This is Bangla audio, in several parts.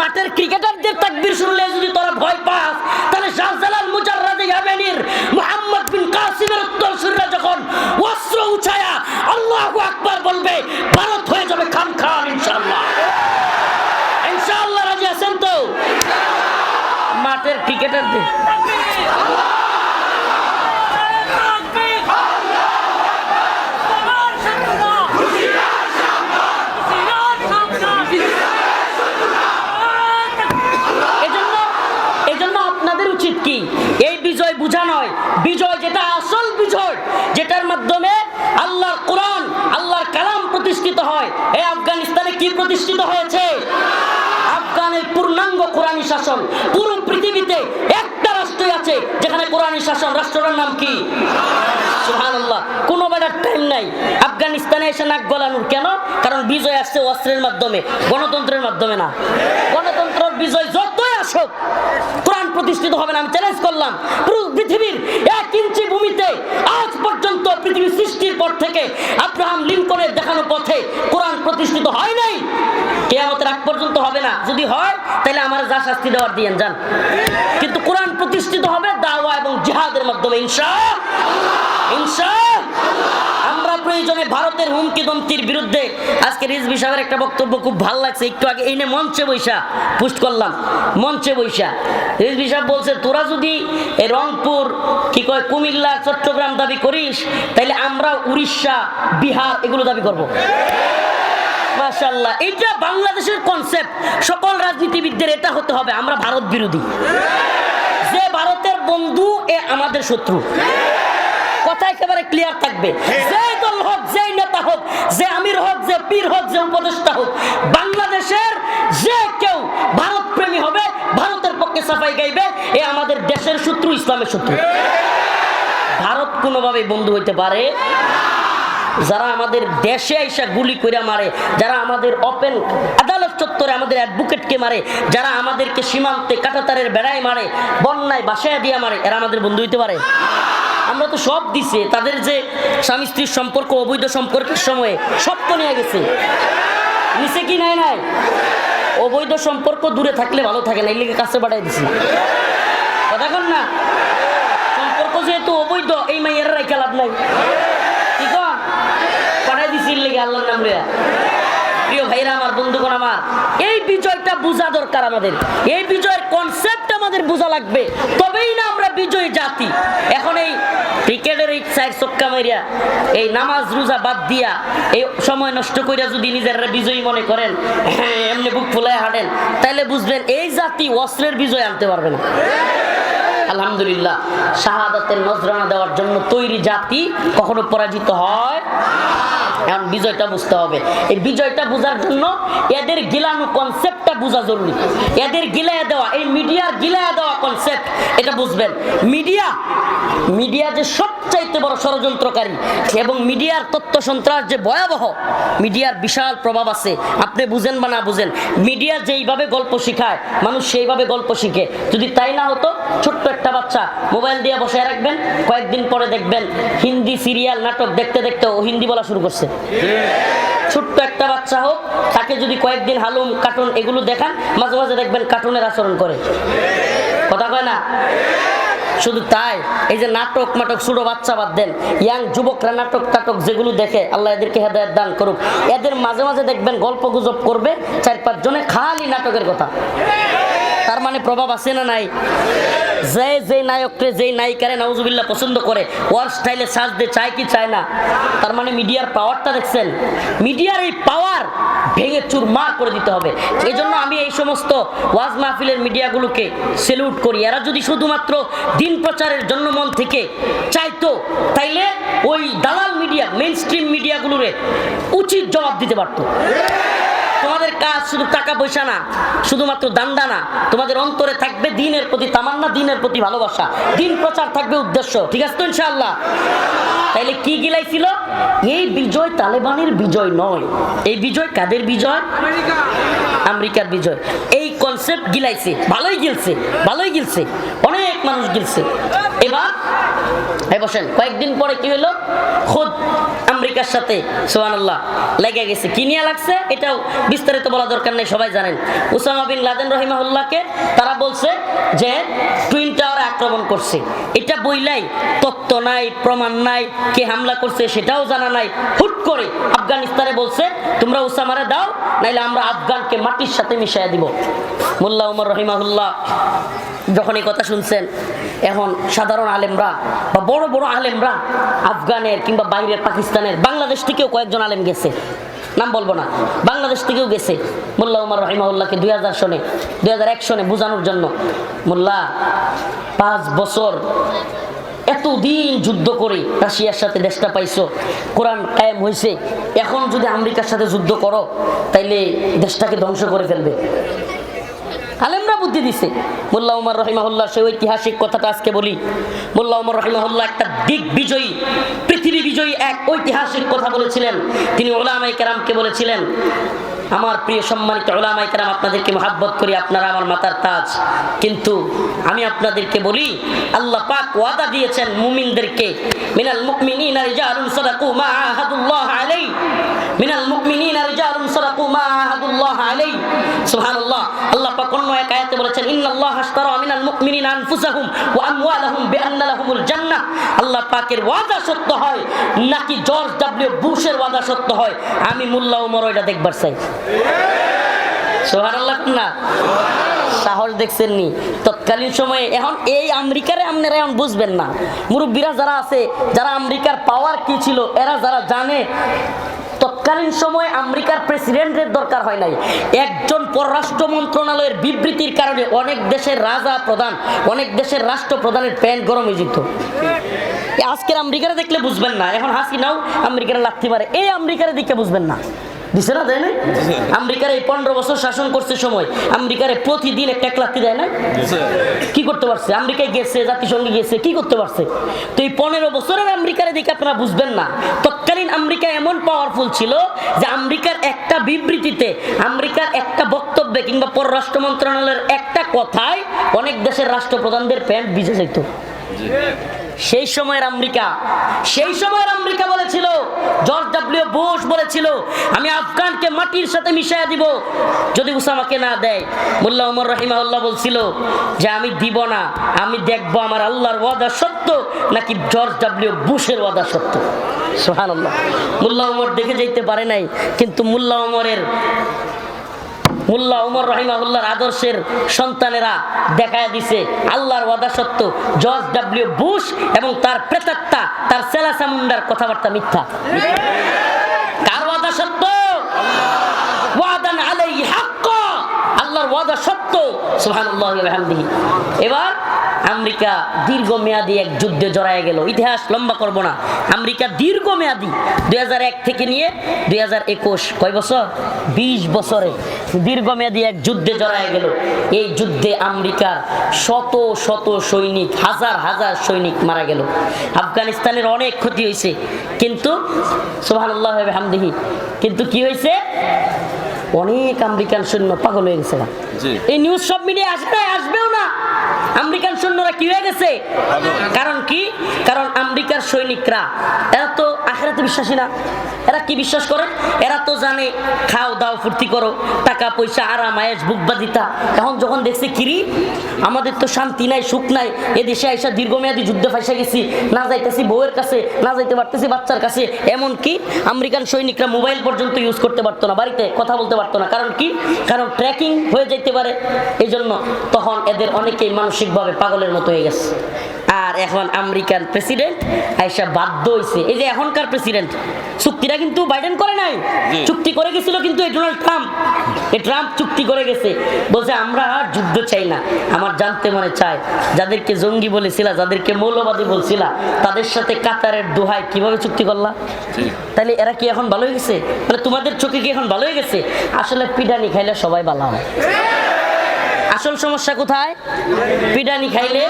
মাঠের ক্রিকেটারদের তাকবীর শুনলে যদি তোরা ভয় পাস, তাহলে শাহজালাল মুজাররাদে ইয়ামানির মুহাম্মদ বিন কাসিমের উত্তরসূরিরা যখন অস্ত্র উঠায়া আল্লাহু আকবার বলবে, ভারত হয়ে যাবে খান খান, ইনশাআল্লাহ। ইনশাআল্লাহ রাজি আছেন তো? মাঠের ক্রিকেটারদের এজন্য এজন্য আপনাদের উচিত কি এই বিজয় বুঝা নয় বিজয়, যেটা আসল বিজয়, যেটার মাধ্যমে আল্লাহর কোরআন, আল্লাহর কালাম প্রতিষ্ঠিত হয়। এই আফগানিস্তানে কি প্রতিষ্ঠিত হয়েছে? আফগানের পূর্ণাঙ্গ কোরআনী শাসন। পুরো পৃথিবীতে একটা রাষ্ট্রই আছে, যেখানে কোরআনী শাসন। রাষ্ট্রটার নাম কি? সুবহানাল্লাহ। কোনো বেড়ার টাইম নাই। আফগানিস্তানে এসে নাক গলানোর। কেন? কারণ বিজয় আসছে অস্ত্রের মাধ্যমে, গণতন্ত্রের মাধ্যমে না। গণতন্ত্রের বিজয় যতই আসুক। কোরআন প্রতিষ্ঠিত হবে না, আমি চ্যালেঞ্জ করলাম। পুরো পৃথিবীর এক ইঞ্চি ভূমিতে আজ পর্যন্ত পৃথিবীর সৃষ্টির পর থেকে আব্রাহাম লিঙ্কনের দেখানো পথে কোরআন প্রতিষ্ঠিত হয় নাই। কেয়ামতের আগ পর্যন্ত হবে না। যদি হয়, তাহলে আমার যা শাস্তি দেওয়ার দিয়েন যান। কিন্তু কোরআন প্রতিষ্ঠিত হবে দাওয়া এবং জিহাদের মাধ্যমে। ইনশা ইনশা আমরা প্রয়োজনে ভারতের হুমকি দমকির বিরুদ্ধে আজকে রিজভি সাহেবের একটা বক্তব্য খুব ভালো লাগছে। একটু আগে এই মঞ্চে বৈশা পোস্ট করলাম, মঞ্চে বৈশা রিজভি সাহেব বলছে, তোরা যদি রংপুর, কি কয়, কুমিল্লা, চট্টগ্রাম দাবি করিস তাহলে আমরা উড়িষ্যা, বিহার এগুলো দাবি করব। মাশাল্লাহ এটা বাংলাদেশের কনসেপ্ট সকল রাজনীতিবিদদের এটা হতে হবে, আমরা ভারত বিরোধী। যে ভারতের বন্ধু, এ আমাদের শত্রু। কথা একেবারে ক্লিয়ার থাকবে। যেই দল হোক যেই নেতা হোক যে আমির হোক যে পীর হোক যে উপদেষ্টা হোক বাংলাদেশের যে কেউ ভারত প্রেমী হবে ভারতের পক্ষে সাফাই গাইবে এ আমাদের দেশের শত্রু ইসলামের শত্রু। ভারত কোনোভাবেই বন্ধু হইতে পারে যারা আমাদের দেশে এসে গুলি করে মারে যারা আমাদের ওপেন আদালত চত্বরে আমাদের অ্যাডভোকেটকে মারে যারা আমাদেরকে সীমান্তে কাটাতারের বেড়ায় মারে বন্যায় বাসায় দিয়ে মারে এরা আমাদের বন্ধু হইতে পারে আমরা তো সব দিছে, তাদের যে স্বামী স্ত্রীর সম্পর্ক, অবৈধ সম্পর্কের সময়ে সব তো নিয়ে গেছে। নিচে কি নাই নাই? অবৈধ সম্পর্ক দূরে থাকলে ভালো থাকে না, এই কাছে বাড়াই দিছি। কথা কন না? সম্পর্ক যেহেতু অবৈধ, এই মাইয়ের রাইখা লাভ নাই। কি কন? পাঠাই দিছি লেগে, আল্লাহর নাম লইয়া। প্রিয় ভাইরা, আমার বন্ধুগণ, আমার এই বিজয়টা বোঝা দরকার আমাদের। এই বিজয়ের কনসেপ্ট আমাদের বোঝা লাগবে। তবেই না আমরা বিজয়ী জাতি। এখন এই ক্রিকেটের সাইড চক্কা মারিয়া এই নামাজ রোজা বাদ দিয়া এই সময় নষ্ট কইরা যদি নিজেরা বিজয়ী মনে করেন এমনি বুক ফুলায় হাঁটেন তাহলে বুঝবেন এই জাতি অস্ত্রের বিজয় আনতে পারবে না। আলহামদুলিল্লাহ, শাহাদাতের নজরানা দেওয়ার জন্য তৈরি জাতি কখনো পরাজিত হয় এখন বিজয়টা বুঝতে হবে। এই বিজয়টা বোঝার জন্য এদের গিলানো কনসেপ্টটা বোঝা জরুরি। এদের গিলায় দেওয়া, এই মিডিয়ার গিলায় দেওয়া কনসেপ্ট এটা বুঝবেন। মিডিয়া মিডিয়া যে সবচাইতে বড় ষড়যন্ত্রকারী এবং মিডিয়ার তথ্য সন্ত্রাস যে ভয়াবহ মিডিয়ার বিশাল প্রভাব আছে। আপনি বুঝেন বা না বুঝেন মিডিয়া যেইভাবে গল্প শিখায়, মানুষ সেইভাবে গল্প শিখে। যদি তাই না হতো, ছোট্ট একটা বাচ্চা মোবাইল দিয়ে বসে রাখবেন, কয়েকদিন পরে দেখবেন হিন্দি সিরিয়াল নাটক দেখতে দেখতে ও হিন্দি বলা শুরু করছে। ছোট্ট একটা বাচ্চা হোক, তাকে যদি কয়েকদিন হালুম, কার্টুন এগুলো দেখান, মাঝে মাঝে দেখবেন কার্টুনের আচরণ করে। কথা কয় না? শুধু তাই, এই যে নাটক মাটক ছোট বাচ্চা বাদ দেন, ইয়াং যুবকরা নাটক টাটক যেগুলো দেখে, আল্লাহ এদেরকে হেদায়ত দান করুক। এদের মাঝে মাঝে দেখবেন গল্প গুজব করবে, চার পাঁচ জনে খালি নাটকের কথা। তার মানে প্রভাব আছে না নাই? যে যে নায়ককে যেই নায়িকারে নাউজুবিল্লাহ পছন্দ করে ওয়ার স্টাইলে সাজতে চায় কি চায় না, তার মানে মিডিয়ার পাওয়ারটা দেখছেন? মিডিয়ার এই পাওয়ার ভেঙে চুরমার করে দিতে হবে। এই জন্য আমি এই সমস্ত ওয়াজ মাহফিলের মিডিয়াগুলোকে সেলুট করি। এরা যদি শুধুমাত্র দিন প্রচারের জন্য মন থেকে চাইতো, তাইলে ওই দালাল মিডিয়া মেন স্ট্রিম মিডিয়াগুলোরে উচিত জবাব দিতে পারতো। তোমাদের কাজ শুধু টাকা পয়সা না, শুধুমাত্র দান্দা না, তোমাদের অন্তরে থাকবে দিনের প্রতি তামান্না, দিনের প্রতি ভালোবাসা। দিন প্রচার থাকবে উদ্দেশ্য, ঠিক আছে তো ইনশাআল্লাহ? তাইলে কি গিলাইছিল এই বিজয় তালেবানের বিজয় নয়। এই বিজয় কাদের বিজয়? আমেরিকার বিজয়। এই কনসেপ্ট গিলাইছে, ভালোই গিলছে ভালোই গিলছে, অনেক মানুষ গিলছে। এবার বসেন, কয়েকদিন পরে কি হলো? খোদ আমেরিকার সাথে সোহান আল্লাহ লেগে গেছে। কি নিয়ে লাগছে? এটাও বিস্তারিত বলা দরকার নেই, সবাই জানেন। উসামা বিন লাদেন রহিমাহুল্লাহকে তারা বলছে যে টুইন টাওয়ারে আক্রমণ করছে। এটা বইলাই তত্ত্ব নাই, প্রমাণ নাই, কে হামলা করছে সেটাও জানা নাই। হুট করে আফগানিস্তানে বলছে, তোমরা উসামারে দাও, নাইলে আমরা আফগানকে মাটির সাথে মিশাইয়া দিব। মোল্লা উমর রহিমাহুল্লাহ যখন এই কথা শুনছেন, এখন সাধারণ আলেমরা বা বড় বড় আলেমরা আফগানের কিংবা বাইরের পাকিস্তানের বাংলাদেশ থেকেও কয়েকজন আলেম গেছে। নাম বলব না। বাংলাদেশ থেকেও গেছে মোল্লা উমর রহিমাউল্লাহকে দুই হাজার সনে, দুই হাজার এক সনে বোঝানোর জন্য। মোল্লা, পাঁচ বছর এতদিন যুদ্ধ করে রাশিয়ার সাথে দেশটা পাইছো, কোরআন কায়েম হয়েছে এখন যদি আমেরিকার সাথে যুদ্ধ করো, তাইলে দেশটাকে ধ্বংস করে ফেলবে। আলেমরা বুদ্ধি দিছে। মোল্লা উমর রহিমাহুল্লাহ সেই ঐতিহাসিক কথাটা আজকে বলি। মোল্লা উমর রহিমাহুল্লাহ একটা দিক বিজয়ী, পৃথিবী বিজয়ী এক ঐতিহাসিক কথা বলেছিলেন। তিনি ওলামাই কেরামকে বলেছিলেন, আমার প্রিয় সম্মানিত ওলামাই কেরাম, আপনাদেরকে মহাব্বত করি, আপনারা আমার মাতার তাজ। কিন্তু আমি আপনাদেরকে বলি, আল্লাহ পাক ওয়াদা দিয়েছেন মুমিনদেরকে, মিনাল মুমিনিনা রিজালুন সাদাকু মা আহাদুল্লাহ আলাইহি। মিনাল মুমিনিনা রিজালুন সাদাকু মা আহাদুল্লাহ আলাইহি। সুবহানাল্লাহ। আল্লাহ পাক অন্য এক আয়াতে বলেছেন, ইন্নাল্লাহ আশতারা মিনাল মুমিনিনা আনফুসাহুম ওয়া আমওয়ালাহুম বিআন্না লাহুমুল জান্নাহ। আল্লাহ পাকের ওয়াদা সত্য হয়, নাকি জর্জ ডব্লিউ বুশের ওয়াদা সত্য হয়? আমি মোল্লা উমর ওইটা দেখবার চাই। সুবহানাল্লাহ না? সাহস দেখছেন নি? তৎকালীন সময়ে এখন এই আমেরিকারে আপনারা এখন বুঝবেন না। মুরব্বীরা যারা আছে, যারা আমেরিকার পাওয়ার কি ছিল, এরা যারা জানে তৎকালীন সময়ে আমেরিকার প্রেসিডেন্টের দরকার হয় নাই। একজন পররাষ্ট্র মন্ত্রণালয়ের বিবৃতির কারণে অনেক দেশের রাজা প্রধান, অনেক দেশের রাষ্ট্রপ্রধানের প্যান্ট গরম হয়ে যেত। আজকের আমেরিকারা দেখলে বুঝবেন না। এখন হাসি নাও, আমেরিকারা লাগতে পারে এই আমেরিকারে দেখে বুঝবেন না। দিছে না দেয় না আমেরিকার এই পনেরো বছর শাসন করছে সময় আমেরিকার প্রতিদিন একটা এক লাথি দেয় না? কি করতে পারছে? আমেরিকায় গেছে জাতিসংঘে গেছে কি করতে পারছে? তো এই পনেরো বছরের আমেরিকার দেখে আপনারা বুঝবেন না। তৎকালীন আমেরিকা এমন পাওয়ারফুল ছিল যে আমেরিকার একটা বিবৃতিতে আমেরিকার একটা বক্তব্যে কিংবা পররাষ্ট্র মন্ত্রণালয়ের একটা কথায় অনেক দেশের রাষ্ট্রপ্রধানদের প্যান্ট ভিজে যেত সেই সময়ের আমেরিকা, সেই সময়ের আমেরিকা বলেছিল, জর্জ ডাব্লিউ বুশ বলেছিল, আমি আফগানকে মাটির সাথে মিশাইয়া দিব, যদি উসামাকে না দেয়। মোল্লা উমর রহিমাউল্লাহ বলছিল যে, আমি দিব না, আমি দেখব আমার আল্লাহর ওয়াদা সত্য, নাকি জর্জ ডাব্লিউ বুশের ওয়াদা সত্য। সোহান মোল্লা উমর দেখে যাইতে পারে নাই, কিন্তু মোল্লা উমরের মোল্লা উমর রহিমাহুল্লার আদর্শের সন্তানেরা দেখায় দিছে, আল্লাহর ওয়াদা সত্য জর্জ ডাব্লিউ বুশ এবং তার প্রেতাত্মা, তার সেলাসামুন্ডার কথাবার্তা মিথ্যা। কার ওয়াদা সত্য ওয়াদান আলাই হাক্ক। আল্লাহর ওয়াদা সত্য সুবহানাল্লাহি ওয়া বিহামদিহি। এবার আমেরিকা দীর্ঘমেয়াদী এক যুদ্ধে জড়ায় গেল। ইতিহাস লম্বা করব না। আমেরিকা দীর্ঘমেয়াদী দুই থেকে নিয়ে দুই কয় বছর? বিশ বছরে দীর্ঘমেয়াদী এক যুদ্ধে জড়ায় গেল। এই যুদ্ধে আমেরিকার শত শত সৈনিক হাজার হাজার সৈনিক মারা গেল। আফগানিস্তানের অনেক ক্ষতি হয়েছে। কিন্তু সুবহানাল্লাহ হামদিহি কিন্তু কি হয়েছে? অনেক আমেরিকান সৈন্য পাগল হয়ে গেছে এই নিউজ সব মিডিয়া আসে নাই আসবেও আমেরিকান সৈন্যরা কি হয়ে গেছে? কারণ কি? কারণ আমেরিকার সৈনিকরা এরা তো আখেরাতে বিশ্বাসী না। এরা কি বিশ্বাস করে? এরা তো জানে খাও দাও ফুর্তি করো টাকা পয়সা আরাম আয়েস বুকবাদিতা এখন যখন দেখছে কিরি আমাদের তো শান্তি নাই সুখ নাই এ দেশে আইসা দীর্ঘমেয়াদী যুদ্ধে ফাইসা গেছি না যাইতেছি বউয়ের কাছে না যাইতে পারতেছি বাচ্চার কাছে। এমন কি? আমেরিকান সৈনিকরা মোবাইল পর্যন্ত ইউজ করতে পারতো না বাড়িতে কথা বলতে পারতো না। কারণ কি? কারণ ট্র্যাকিং হয়ে যেতে পারে। এই জন্য তখন এদের অনেকেই মানসিকভাবে পাগলের মতো হয়ে গেছে। আর এখন আমেরিকান প্রেসিডেন্ট আইসা বাধ্য হয়েছে এই যে এখনকার প্রেসিডেন্ট চুক্তিটা কিন্তু বাইডেন করে নাই। চুক্তি করে গেছিল কিন্তু এই ডোনাল্ড ট্রাম্প। এই ট্রাম্প চুক্তি করে গেছে। বলছে আমরা আর যুদ্ধ চাই না। আমার জানতে মনে চায় যাদেরকে জঙ্গি বলেছিলা যাদেরকে মৌলবাদী বলছিলা তাদের সাথে কাতারের দোহায় কীভাবে চুক্তি করলা? তাহলে এরা কি এখন ভালো হয়ে গেছে? মানে তোমাদের চোখে কি এখন ভালো হয়ে গেছে? আসলে পিডানি খাইলে সবাই ভালো হয়। আসল সমস্যা কোথায়? পিডানি খাইলে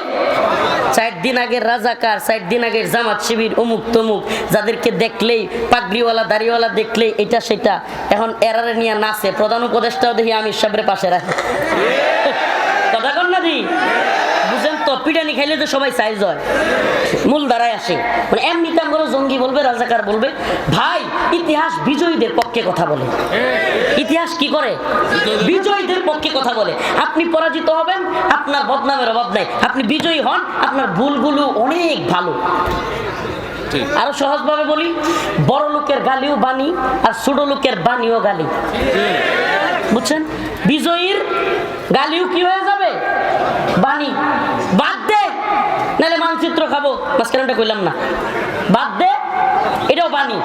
চার দিন আগের রাজাকার, চার দিন আগের জামাত শিবির অমুক তমুক, যাদেরকে দেখলেই, পাগড়িওয়ালা, দাড়িওয়ালা দেখলেই এটা সেটা। এখন এরারে নিয়ে নাচে। প্রধান উপদেষ্টাও দেখি আমি সাবরে পাশে রাখি কথা না দি? বুঝেন তো, পিডানি খাইলে তো সবাই সাইজ হয় মূল দ্বারায় আসে। মানে এমনি কাম করে জঙ্গি বলবে রাজাকার বলবে। ভাই ইতিহাস বিজয়ীদের পক্ষে কথা বলে। ইতিহাস কি করে? বিজয়ীদের পক্ষে কথা বলে। আপনি পরাজিত হবেন আপনার বদনামের অভাব নাই। আপনি বিজয়ী হন আপনার ভুলগুলো অনেক ভালো। আরও সহজভাবে বলি বড় লোকের গালিও বাণী আর ছোট লোকের বাণীও গালি। বুঝছেন? বিজয়ীর গালিও কি হয়ে যাবে? বাণী। বাদ নাহলে মানচিত্র খাব। মাঝখানটা কইলাম না। বাদ দে, এটাও বাণী।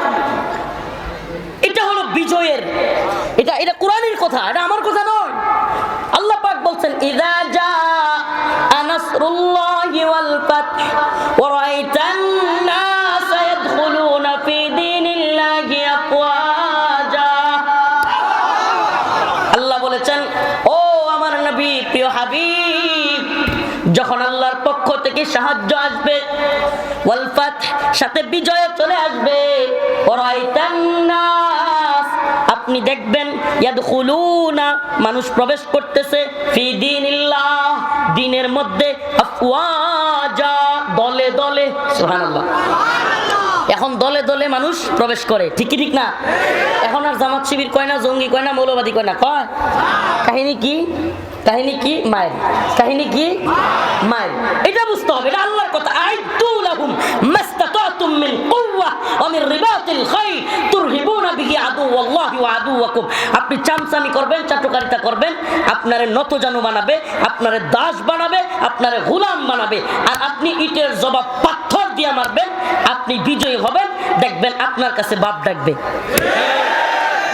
এটা হলো বিজয়ের। এটা এটা কোরআনের কথা, এটা আমার কথা নয়। আল্লাহ পাক বলছেন, ইদা জা আনাসরুল্লাহি ওয়াল ফাতহ, ওয়া রাআইতান সাহায্য আসবে। সাথে বিজয় চলে আসবে। আপনি দেখবেন মানুষ প্রবেশ করতেছে দিনের মধ্যে দলে দলে, সুবহানাল্লাহ। এখন দলে দলে মানুষ প্রবেশ করে। ঠিকই ঠিক না? এখন আর জামাত শিবির কয় না, জঙ্গি কয় না, মৌলবাদী কয় না? কয়? কাহিনী কি? কাহিনী কি? মায়ের। কাহিনী কি? মায়ের। এটা বুঝতে হবে, এটা আল্লাহর কথা। আইতু লাহুম মাস্তাতাতুম মিন কুওয়া ওয়া মিন রিবাতিল খাইল তুরহিবুনা বিহি আদুওয়াল্লাহি ওয়া আদুওয়াকুম। আপনি চামচামি করবেন, চাটুকারিতা করবেন, আপনারে নতজানু বানাবে, আপনারে দাস বানাবে, আপনারে গোলাম বানাবে। আর আপনি ইটের জবাব পাথর দিয়ে মারবেন, আপনি বিজয়ী হবেন, দেখবেন আপনার কাছে বাপ ডাকবে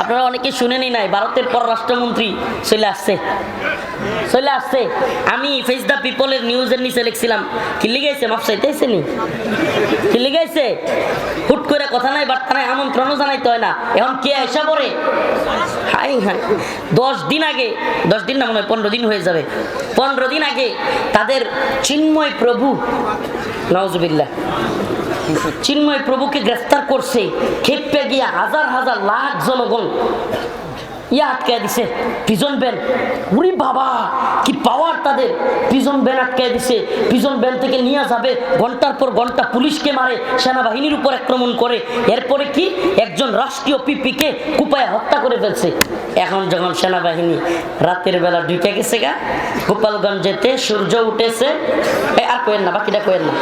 আপনারা অনেকে শুনেনি নাই, ভারতের পররাষ্ট্রমন্ত্রী চলে আসছে। চলে আসছে। আমি ফেস দ্য পিপলের নিউজের নিচে লিখছিলাম। কি লিখেছে? নি? কি লিখেছে? হুট করে কথা নাই, বার্তা নাই, আমন্ত্রণও জানাইতে হয় না। এখন কে এসে পড়ে? Hi hi. দশ দিন আগে, দশ দিন না মনে হয়, পনেরো দিন হয়ে যাবে। পনেরো দিন আগে তাদের চিন্ময় প্রভু চিন্ময় প্রভুকে গ্রেফতার করছে খেপে গিয়া হাজার হাজার লাখ জনগণ। ইয়া দিছে পিজন উরি বাবা, কি পাওয়ার তাদের। আটকে দিছে ব্যান থেকে নিয়ে যাবে। ঘণ্টার পর পুলিশকে মারে, সেনাবাহিনীর উপর আক্রমণ করে। এরপরে কি? একজন রাষ্ট্রীয় পিপিকে কুপায় হত্যা করে ফেলছে। এখন যখন সেনাবাহিনী রাতের বেলা ঢুকে গেছে গা, গোপালগঞ্জেতে সূর্য উঠেছে। আর কোয়েন না, বাকিটা কোয়েন না।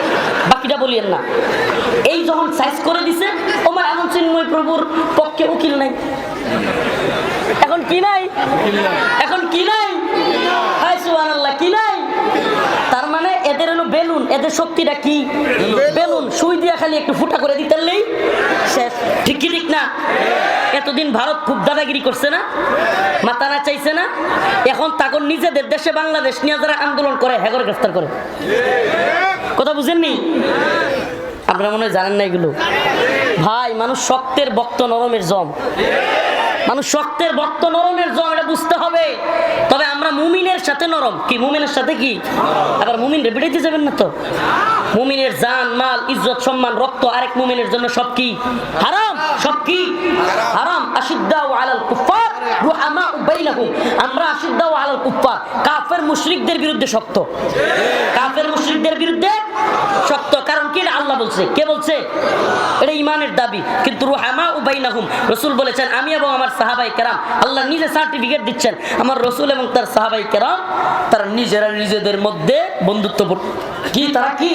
বাকিটা বলিয়েন না। এই যখন সাইজ করে দিছে ওমার এমন চিন্ময় প্রভুর পক্ষে উকিল নাই। এখন কি নাই? এখন কি নাই? হাই কি নাই? তার মানে এদের হলো বেলুন এদের শক্তিটা কি? বেলুন। সুই দিয়া খালি একটু ফুটা করে দিতেলেই শেষ। ঠিক কি ঠিক না? এতদিন ভারত খুব দাদাগিরি করছে না মাথা না চাইছে না এখন তখন নিজেদের দেশে বাংলাদেশ নিয়ে যারা আন্দোলন করে হেগর গ্রেফতার করে। কথা বুঝেননি? আপনারা মনে হয় জানেন না এগুলো? ভাই, মানুষ শক্তের বক্ত নরমের জম। মানুষ শক্তের বক্ত নরমের জম, এটা বুঝতে হবে। তবে আমরা মুমিনের সাথে নরম। কি, মুমিনের সাথে কি? আবার মুমিন রে বেড়াইতে যাবেন না তো? মুমিনের জান, মাল, ইজ্জত, সম্মান, রক্ত আরেক মুমিনের জন্য সব কি? হারাম। সব কি? হারাম। আশিদ্দাউ আলাল কুফার রুহামা বাইনাহুম। আমরা আশিদ্দাউ আলাল কুফার কাফের মুশরিকদের বিরুদ্ধে শক্ত। কাফের মুশরিকদের বিরুদ্ধে শক্ত। কি আল্লাহ বলছে। কে বলছে? এটা ইমানের দাবি। কিন্তু রুহামা উবাইনাহুম রসুল বলেছেন, আমি এবং আমার সাহাবাই কেরাম, আল্লাহ নিজে সার্টিফিকেট দিচ্ছেন। আমার রসুল এবং তার সাহাবাই কেরাম, তারা নিজেরা নিজেদের মধ্যে বন্ধুত্ব কি? তারা কি?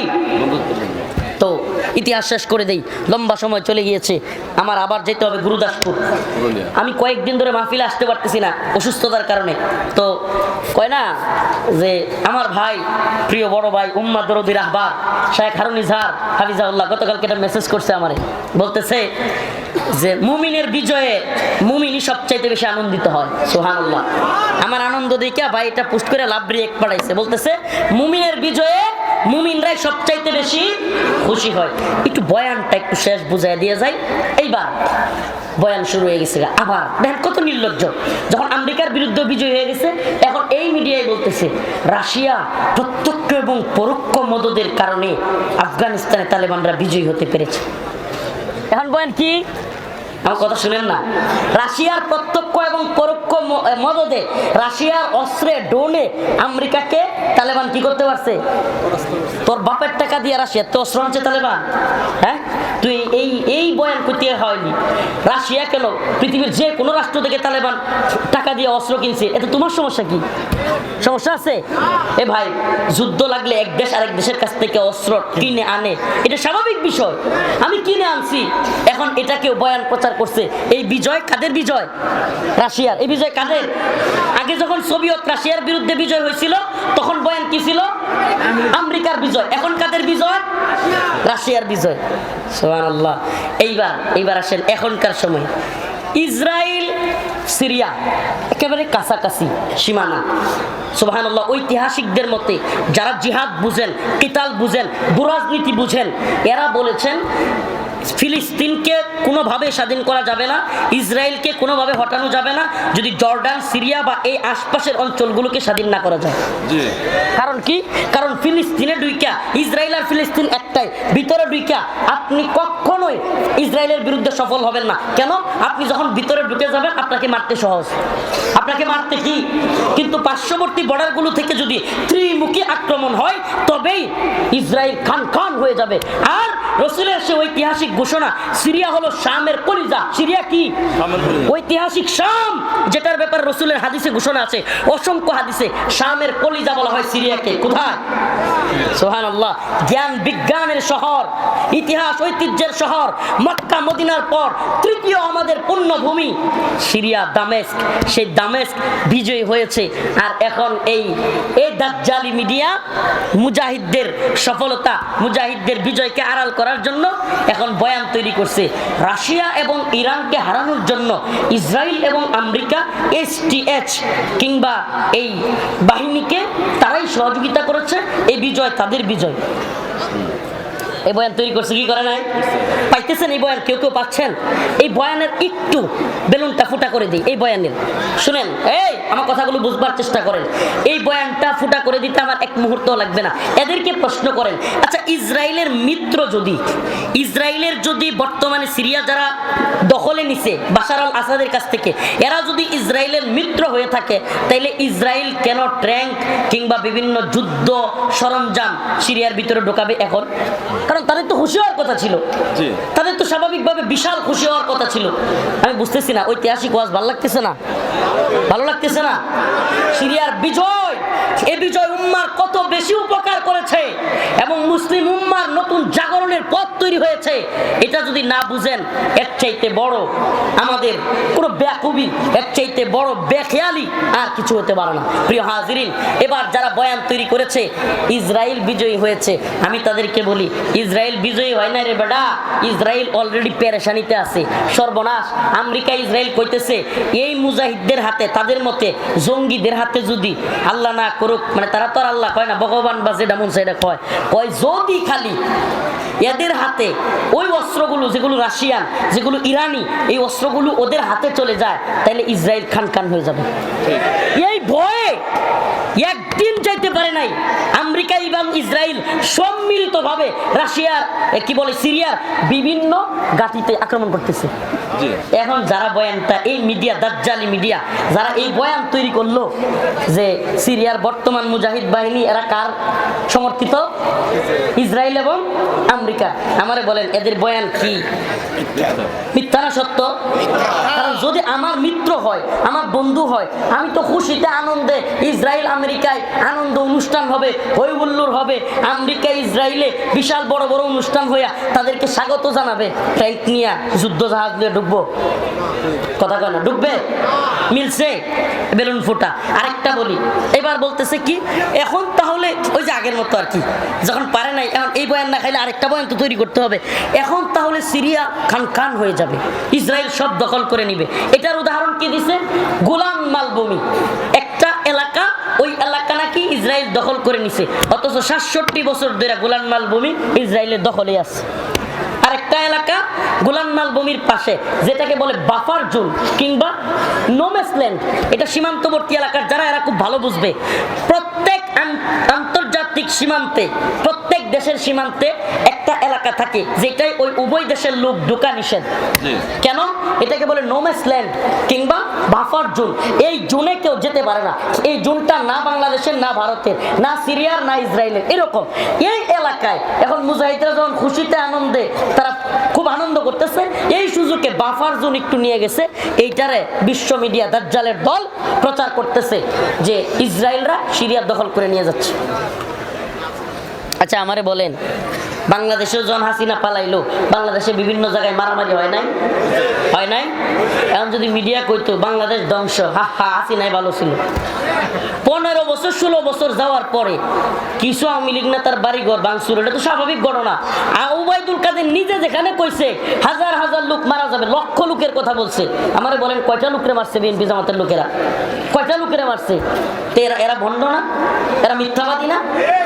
তো ইতিহাস শেষ করে দেই। লম্বা সময় চলে গিয়েছে। আমার আবার যেতে হবে গুরুদাসপুর। আমি কয়েকদিন ধরে মাহফিলে আসতে পারতেছি না অসুস্থতার কারণে। তো কয় না যে আমার ভাই প্রিয় বড় ভাই উম্মা দরদি রাহবার শেখ হারুন ইজহার হাফিজাউল্লাহ গতকালকে একটা মেসেজ করছে আমারে। বলতেছে যে মুমিনের বিজয়ে মুমিনই সবচাইতে বেশি আনন্দিত হয়। সোহানুল্লাহ আমার আনন্দ দেখে ভাই এটা পোস্ট করে লাভ রিয়েক পাঠাইছে। বলতেছে মুমিনের বিজয়ে মুমিনরাই সবচাইতে বেশি খুশি হয়। একটু বয়ানটা একটু শেষ বুঝাই দিয়ে যায় এইবার বয়ান শুরু হয়ে গেছে আবার দেখেন কত নির্লজ্জ। যখন আমেরিকার বিরুদ্ধে বিজয় হয়ে গেছে, এখন এই মিডিয়ায় বলতেছে, রাশিয়া প্রত্যক্ষ এবং পরোক্ষ মদদের কারণে আফগানিস্তানে তালেবানরা বিজয়ী হতে পেরেছে। এখন বয়ান কি? কথা শুনেন না। রাশিয়ার প্রত্যক্ষ এবং পরোক্ষ মদদে রাশিয়ার অস্ত্রে ডোনে আমেরিকাকে তালেবান কি করতে পারছে? তোর বাপের টাকা দিয়ে রাশিয়া তো অস্ত্র তালেবান। হ্যাঁ? তুই এই এই বয়ান করতে হয়নি। রাশিয়া কেন পৃথিবীর যে কোনো রাষ্ট্র থেকে তালেবান টাকা দিয়ে অস্ত্র কিনছে এতে তোমার সমস্যা কি? সমস্যা আছে? এ ভাই, যুদ্ধ লাগলে এক দেশ আরেক দেশের কাছ থেকে অস্ত্র কিনে আনে। এটা স্বাভাবিক বিষয়। আমি কিনে আনছি। এখন এটাকেও বয়ান প্রচার করছে। এই বিজয় কাদের বিজয়? রাশিয়ার। এই বিজয় কাদের? আগে যখন সোভিয়ত রাশিয়ার বিরুদ্ধে বিজয় হয়েছিল, তখন বয়ান কি ছিল? আমেরিকার বিজয়। এখন কাদের বিজয়? রাশিয়ার বিজয়। সুবহানাল্লাহ। এইবার এইবার আসেন এখনকার সময়। ইসরায়েল সিরিয়া, একেবারে কাছাকাছি, সীমানা। সুবহানাল্লাহ, ঐতিহাসিকদের মতে যারা জিহাদ বুঝেন, কিতাল বুঝেন দুরাজনীতি বুঝেন, এরা বলেছেন ফিলিস্তিনকে কোনোভাবে স্বাধীন করা যাবে না ইসরায়েলকে কোনোভাবে হটানো যাবে না যদি জর্ডান সিরিয়া বা এই আশপাশের অঞ্চলগুলোকে স্বাধীন না করা যায়। কারণ কি? কারণ ফিলিস্তিনে ডুইকা ইসরায়েল আর ফিলিস্তিন একটাই। ভিতরে ডুইকা আপনি কখনোই ইসরায়েলের বিরুদ্ধে সফল হবেন না। কেন? আপনি যখন ভিতরে ঢুকে যাবেন আপনাকে মারতে সহজ। আপনাকে মারতে কি? কিন্তু পার্শ্ববর্তী বর্ডারগুলো থেকে যদি ত্রিমুখী আক্রমণ হয় তবেই ইসরায়েল খান খান হয়ে যাবে। আর রসুলের সে ঐতিহাসিক ঘোষণা সিরিয়া হলো শামের কলিজা। সিরিয়া কি? ঐতিহাসিক শাম যেটার ব্যাপারে রসুলের হাদিসে ঘোষণা আছে। অসংখ্য হাদিসে শামের কলিজা বলা হয় সিরিয়াকে। কোথায়? সোহান আল্লাহ জ্ঞান বিজ্ঞানের শহর ইতিহাস ঐতিহ্যের শহর মক্কা মদিনার পর তৃতীয় আমাদের পুণ্যভূমি সিরিয়া দামেস্ক। সেই দামেস্ক বিজয়ী হয়েছে। আর এখন এই এই দাজ্জালি মিডিয়া মুজাহিদদের সফলতা মুজাহিদদের বিজয়কে আড়াল করার জন্য এখন বয়ান তৈরি করছে। রাশিয়া এবং ইরানকে হারানোর জন্য ইসরায়েল এবং আমেরিকা এসটিএচ কিংবা এই বাহিনীকে তারাই সহযোগিতা করেছে। এই বিজয় তাদের বিজয়। এই বয়ান তৈরি করছে, কি করে নাই? পাইতেছেন এই বয়ান, কেউ কেউ পাচ্ছেন? এই বয়ানের একটু বেলুনটা ফুটা করে দিই, এই বয়ানের। শুনেন, এই আমার কথাগুলো বুঝবার চেষ্টা করেন। এই বয়ানটা ফুটা করে দিতে আমার এক মুহূর্ত লাগবে না। এদেরকে প্রশ্ন করেন আচ্ছা ইসরায়েলের মিত্র যদি ইসরায়েলের যদি বর্তমানে সিরিয়া যারা দখলে নিছে বাশার আল আসাদের কাছ থেকে এরা যদি ইসরায়েলের মিত্র হয়ে থাকে তাইলে ইসরায়েল কেন ট্যাঙ্ক কিংবা বিভিন্ন যুদ্ধ সরঞ্জাম সিরিয়ার ভিতরে ঢোকাবে এখন? কারণ তাদের তো খুশি হওয়ার কথা ছিল। তাদের তো স্বাভাবিকভাবে বিশাল খুশি হওয়ার কথা ছিল। আমি বুঝতেছি না ঐতিহাসিক ওয়াজ ভালো লাগতেছে না? ভালো লাগতেছে না। সিরিয়ার বিজয়, এ বিজয় উম্মার কত বেশি উপকার করেছে এবং মুসলিম উম্মার নতুন জাগরণের পথ তৈরি হয়েছে, এটা যদি না বুঝেন, এর চাইতে বড় আমাদের কোনো ব্যাকুবি, এর চাইতে বড় বেখেয়ালি আর কিছু হতে পারে না। প্রিয় হাজিরিন, এবার যারা বয়ান তৈরি করেছে ইসরায়েল বিজয়ী হয়েছে, আমি তাদেরকে বলি ইসরায়েল বিজয়ী হয় না রে বেটা ইসরায়েল অলরেডি পেরেশানিতে আছে, সর্বনাশ, আমেরিকা ইসরায়েল কইতেছে, এই মুজাহিদদের হাতে, তাদের মতে জঙ্গিদের হাতে যদি আল্লাহ না করুক মানে তারা তো আর আল্লাহ কয় না ভগবান বা যেটা মন সেটা কয়। কয় যদি খালি এদের হাতে ওই অস্ত্রগুলো যেগুলো রাশিয়ান যেগুলো ইরানি এই অস্ত্রগুলো ওদের হাতে চলে যায় তাহলে ইসরায়েল খান খান হয়ে যাবে। এই ভয়ে একদিন যাইতে পারে নাই। আমেরিকা এবং ইসরায়েল সম্মিলিতভাবে রাশিয়ার কি বলে সিরিয়ার বিভিন্ন গাটিতে আক্রমণ করতেছে। এখন যারা বয়ানটা এই মিডিয়া দাজ্জালি মিডিয়া যারা এই বয়ান তৈরি করল যে সিরিয়ার বর্তমান মুজাহিদ বাহিনী এরা কার সমর্থিত? ইসরায়েল এবং আমেরিকা। আমারে বলেন এদের বয়ান কি? মিথ্যা না সত্য? যদি আমার মিত্র হয়, আমার বন্ধু হয়, আমি তো খুশিতে আনন্দে ইসরায়েল আমেরিকায় আনন্দ অনুষ্ঠান হবে, হৈবুল্লুর হবে, আমেরিকা, ইসরায়েলে বিশাল বড় বড় অনুষ্ঠান হইয়া তাদেরকে স্বাগত জানাবে। ট্যাঙ্ক নিয়ে যুদ্ধ জাহাজ নিয়ে ঢুকবো। কথা কয় না, ঢুকবে? মিলছে? বেলুন ফুটা। আরেকটা বলি, এবার বলতেছে কি, এখন তাহলে ওই যে আগের মতো আর কি, যখন পারে নাই, এখন এই বয়ান না খাইলে আরেকটা বয়ান তো তৈরি করতে হবে। এখন তাহলে সিরিয়া খান খান হয়ে যাবে, ইসরায়েল সব দখল করে নিবে। এটার উদাহরণ কি দিছে? গোলাম মালভূমি। একটা এলাকা, ওই এলাকা নাকি ইসরায়েল দখল করে নিছে, অথচ সাতষট্টি বছর ধরে গোলাম মালভূমি ইসরায়েলের দখলে আছে। আরেকটা এলাকা গোলান মালভূমির পাশে, যেটাকে বলে বাফার জোন কিংবা নোমেসল্যান্ড, এটা সীমান্তবর্তী এলাকার, যারা এরা খুব ভালো বুঝবে। প্রত্যেক আন- আন্তর্জাতিক সীমান্তে প্রত্যেক দেশের সীমান্তে একটা এলাকা এলাকা থাকে যেটাই ওই উভয় দেশের লোক ঢোকা নিষেধ। কেন? এটাকে বলে নোমেস ল্যান্ড কিংবা বাফার জোন এই জোনে কেউ যেতে পারে না। এই জোনটা না বাংলাদেশের না ভারতের না সিরিয়ার না ইসরায়েলের। এরকম। এই এলাকায় এখন মুজাহিদরা যখন খুশিতে আনন্দে তারা খুব আনন্দ করতেছে এই সুযোগে বাফার জোন একটু নিয়ে গেছে। এইটারে বিশ্ব মিডিয়া দাজ্জালের দল প্রচার করতেছে যে ইসরায়েলরা সিরিয়া দখল করে নিয়ে যাচ্ছে। আচ্ছা আমারে বলেন। বাংলাদেশেও জন হাসিনা পালাইলো। বাংলাদেশে বিভিন্ন জায়গায় মারামারি হয় নাই? হয় নাই? এখন যদি মিডিয়া কইতো, বাংলাদেশ ধ্বংস হা হা, হাসিনাই ভালো ছিল। পনেরো বছর, ষোলো বছর যাওয়ার পরে কিছু আওয়ামী লীগ নেতার বাড়িঘর ভাঙচুর, এটা তো স্বাভাবিক ঘটনা। আর উবাইদুল কাদের নিজে যেখানে কইছে, হাজার হাজার লোক মারা যাবে লক্ষ লোকের কথা বলছে। আমারে বলেন, কয়টা লোকরে মারছে বিএনপি জামাতের লোকেরা? কয়টা লোকেরা মারছে? এরা এরা ভণ্ড না? এরা মিথ্যাবাদী না?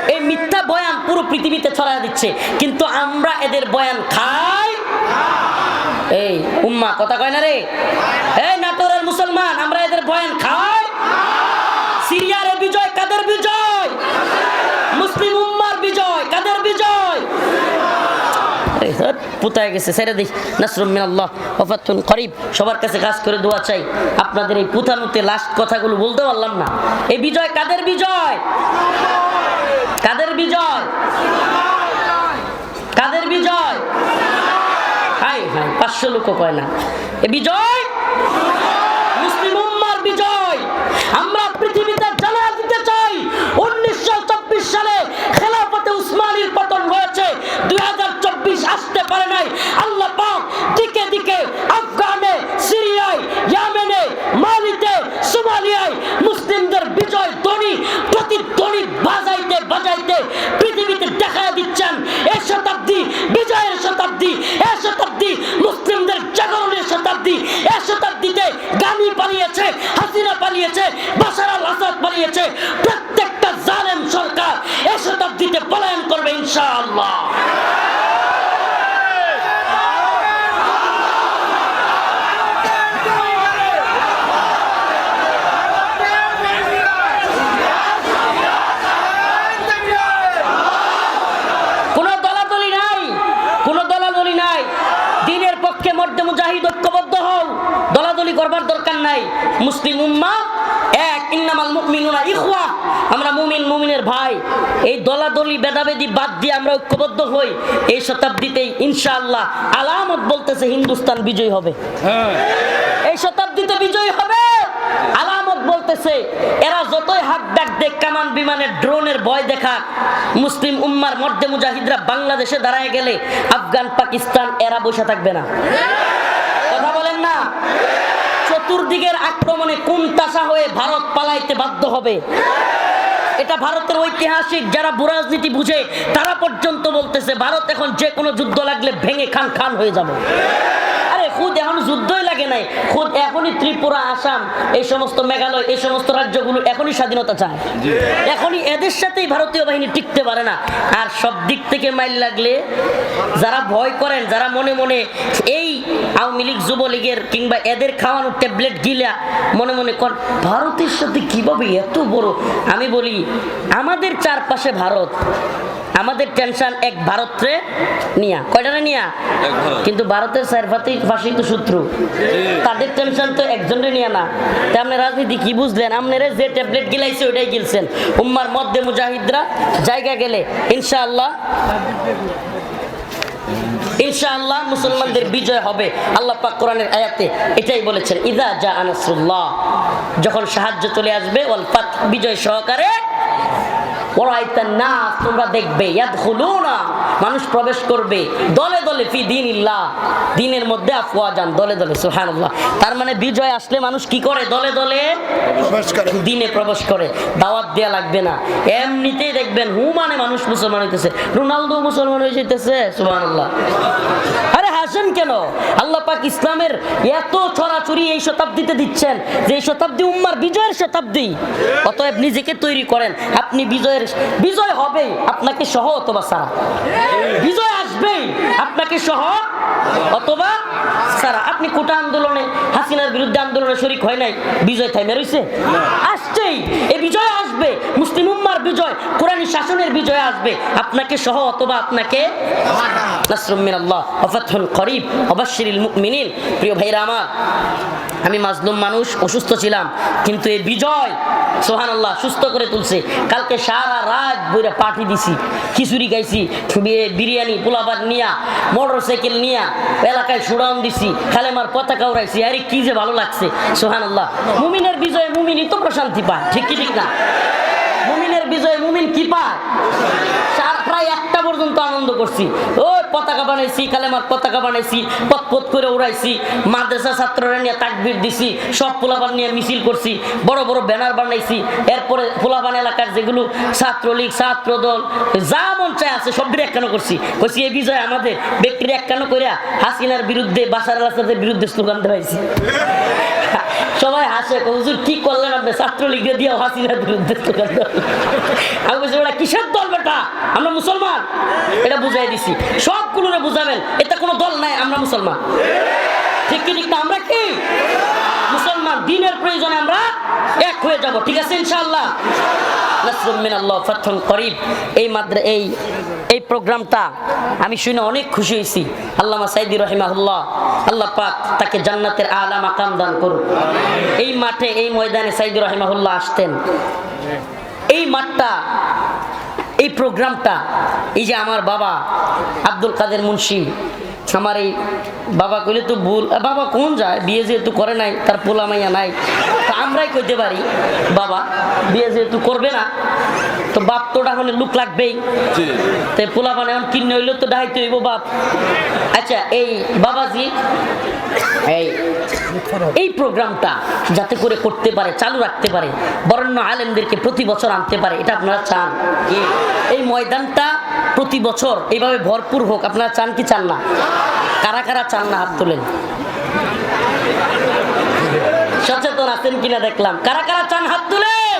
এই মিথ্যা বয়ান পুরো পৃথিবীতে ছড়ায় দিচ্ছে। কিন্তু আমরা এদের বয়ান খাই। এই, উম্মা, কথা কয় না রে? এই নাটোরের মুসলমান, আমরা এদের বয়ান খাই। সিরিয়ার বিজয়, কাদের বিজয়? মুসলিম উম্মার বিজয়, কাদের বিজয়? পুতায় গেছে, ছেড়ে দিই নাসরুম মিনাল্লাহ ওয়াফাতুন করিব। সবার কাছে কাজ করে দোয়া চাই। আপনাদের এই পুতানুতে লাস্ট কথাগুলো বলতে পারলাম না। এই বিজয় কাদের বিজয়? কাদের বিজয়? কাদের বিজয়? হাই হাই, পাঁচশো লোক কয় না। এ বিজয়? মুসলিম উম্মার বিজয়। আমরা পৃথিবীতে জানা দিতে চাই। উনিশশো চব্বিশ সালে খেলাফতে উসমানীর পতন হয়েছে। দুই হাজার চব্বিশ আসতে পারে নাই। আল্লাহ পাক দিকে দিকে আফগানে, সিরিয়ায়, ইয়ামেনে, মালিতে, সোমালিয়ায় মুসলিমদের বিজয় ধ্বনি, প্রতিধ্বনি বাজাইতে বাজাইতে পৃথিবীতে দেখা দিচ্ছেন এ শতাব্দী, বিজয়ের শতাব্দী, এ শতাব্দী, মুসলিমদের জাগরণের শতাব্দী, এ শতাব্দীতে গানি পালিয়েছে হাসিনা পালিয়েছে বাসার আল আসাদ পালিয়েছে প্রত্যেকটা জালেম সরকার এ শতাব্দীতে পলায়ন করবে ইনশাআল্লাহ কোনো দলাদলি নাই কোনো দলাদলি নাই দিনের পক্ষে মধ্যে মুজাহিদ ঐক্যবদ্ধ হও দলাদলি করবার দরকার নাই। মুসলিম উম্মা এক ইন্নামাল মুমিনুনা ইখওয়া। আমরা মুমিন মুমিনের ভাই। এই দলাদলি বেদাবেদি বাদ দিয়ে আমরা ঐক্যবদ্ধ হই। এই শতাব্দীতেই ইনশাআল্লাহ আলামত বলতেছে হিন্দুস্তান বিজয় হবে। এই শতাব্দীতে বিজয় হবে। আলামত বলতেছে এরা যতই হাত ডাক দেখ কামান বিমানের ড্রোনের ভয় দেখা মুসলিম উম্মার মধ্যে মুজাহিদরা বাংলাদেশে দাঁড়ায় গেলে আফগান পাকিস্তান এরা বসে থাকবে না। চতুর্দিকের আক্রমণে কোন তাসা হয়ে ভারত পালাইতে বাধ্য হবে। এটা ভারতের ঐতিহাসিক যারা বুরাজনীতি বুঝে, তারা পর্যন্ত বলতেছে, ভারত এখন যে কোনো যুদ্ধ লাগলে ভেঙে খান খান হয়ে যাবে। খুদ এখন যুদ্ধই লাগে নাই। খুদ এখনই ত্রিপুরা আসাম এই সমস্ত মেঘালয় এই সমস্ত রাজ্যগুলো এখনই স্বাধীনতা চায়। এখনই এদের সাথেই ভারতীয় বাহিনী টিকতে পারে না। আর সব দিক থেকে মাইল লাগলে যারা ভয় করেন যারা মনে মনে এই আওয়ামী লীগ যুবলীগের কিংবা এদের খাওয়ানো ট্যাবলেট গিলা মনে মনে কর ভারতের সাথে কীভাবে এত বড়? আমি বলি আমাদের চারপাশে ভারত আমাদের টেনশন এক ভারতরে নিয়া। কয়টা নিয়া? কিন্তু ভারতের সাইরফাতেই পাশেই তো শত্রু। তাদের টেনশন তো একজনের নিয়ে না। তা আপনি রাজনীতি কি বুঝলেন? আপনারা যে ট্যাবলেট গিলাইছে ওইটাই গিলছেন। উম্মার মধ্যে মুজাহিদরা জায়গা গেলে ইনশাআল্লাহ ইনশাআল্লাহ মুসলমানদের বিজয় হবে। আল্লাহ পাক কোরআনের আয়াতে এটাই বলেছেন ইদা জা আনাসরুল্লাহ যখন সাহায্য চলে আসবে ওয়াল ফাত বিজয় সহকারে ওরাইতান তোমরা দেখবে মানুষ প্রবেশ করবে দলে দলে ফি দিনিল্লাহ দিনের মধ্যে আফওয়াজান দলে দলে সুবহানাল্লাহ। তার মানে বিজয় আসলে মানুষ কি করে? দলে দলে দিনে প্রবেশ করে দাওয়াত দেয়া লাগবে না। এমনিতেই দেখবেন হু মানে মানুষ মুসলমান হইতেছে রোনালদো মুসলমান হয়ে যেতেছে সুবহানাল্লাহ। আরে হাসেন কেন? আল্লাহ পাক ইসলামের এত ছড়াছড়ি এই শতাব্দীতে দিচ্ছেন যে এই শতাব্দী উম্মার বিজয়ের শতাব্দী। অতএব নিজেকে তৈরি করেন। আপনি বিজয়ের বিজয় হবেই, আপনাকে সহ অথবা সারা বিজয় আসবেই, আপনাকে সহ অথবা সারা আপনি কোটা আন্দোলনে হাসিনার বিরুদ্ধে আন্দোলনে শরিক হয় নাই বিজয় থাইমে রইছে? আসছেই। এই বিজয় আসবে মুসলিম উম্মার বিজয় কোরআনী শাসনের বিজয় আসবে। আপনাকে সহ অথবা আপনাকে নাসরুম মিনাল্লাহ ওয়া করিব ওয়াবাশশিরিল মুমিনিন। প্রিয় ভাইরা আমার আমি মাজলুম মানুষ অসুস্থ ছিলাম কিন্তু এই বিজয় সোহান আল্লাহ সুস্থ করে তুলছে। কালকে সারা রাত বইরা পাঠি দিছি খিচুড়ি খাইছি বি- বিরিয়ানি পোলাপাট নিয়া মোটর সাইকেল নিয়া এলাকায় সুড়াউন দিছি, খালেমার পতাকা উড়াইছি, আরে কি যে ভালো লাগছে সোহান আল্লাহ মুমিনের বিজয়ে মুমিনই তো প্রশান্তি পায়, ঠিক কি ঠিক না? মুমিনের বিজয়ে মুমিন কি পায়? প্রায় একটা পর্যন্ত আনন্দ করছি। ওই পতাকা বানাইছি, কালেমার পতাকা বানাইছি পথ পথ করে উড়াইছি মাদ্রাসা ছাত্ররা নিয়ে তাকবির দিছি, সব পোলাপান নিয়ে মিছিল করছি, বড় বড় ব্যানার বানাইছি, এরপরে পোলাপান এলাকার যেগুলো ছাত্রলীগ ছাত্র দল যা মন চায় আছে সব একখানো করছি। কইছি, এই বিজয় আমাদের, ব্যক্তির একখানো করিয়া হাসিনার বিরুদ্ধে, বাসার আল আসাদের বিরুদ্ধে স্লোগান দেওয়াইছি সবাই হাসে হুজুর, কি করলেন আপনি? ছাত্রলীগের দিয়ে হাসিনার বিরুদ্ধে আমি বলছি ওটা কিসের দল বেটা? আমরা মুসলমান? এটা বুঝাই দিছি। সবগুলোরে বুঝাবেন, এটা কোনো দল নাই, আমরা মুসলমান। ঠিক কি, ঠিক আমরা কি? মুসলমান দিনের প্রয়োজনে আমরা এক হয়ে যাব। ঠিক আছে, ইনশাআল্লাহ? নাসরুম মিনাল্লাহ ফাতহুন করিব এই মাদ্রা, এই এই প্রোগ্রামটা আমি শুনে অনেক খুশি হয়েছি। আল্লামা সাইদি রহিমাহুল্লাহ, আল্লাহ পাক তাকে জান্নাতের আলা মাকাম দান করুন এই মাঠে, এই ময়দানে সাইদি রহিমাহুল্লাহ আসতেন। এই মাঠটা, এই প্রোগ্রামটা, এই যে আমার বাবা আব্দুল কাদের মুন্সি, আমার এই বাবা কইলে তো ভুল। বাবা কোন যায়? বিয়ে যেহেতু করে নাই তার পোলা মাইয়া নাই তো আমরাই কইতে পারি বাবা বিয়ে যেহেতু করবে না তো বাপ তো হলে লুক লাগবেই। তো পোলা মানে এখন কিনে হইলেও তো ডাইতে হইব বাপ। আচ্ছা এই বাবাজি এই এই প্রোগ্রামটা যাতে করে করতে পারে চালু রাখতে পারে বরণ্য আলেমদেরকে প্রতি বছর আনতে পারে এটা আপনারা চান? এই ময়দানটা প্রতি বছর এইভাবে ভরপুর হোক, আপনারা চান কি চান না? কারা কারা চান না হাত তোলেন? সচেতন আছেন কিনা দেখলাম। কারা কারা চান হাত তুলেন?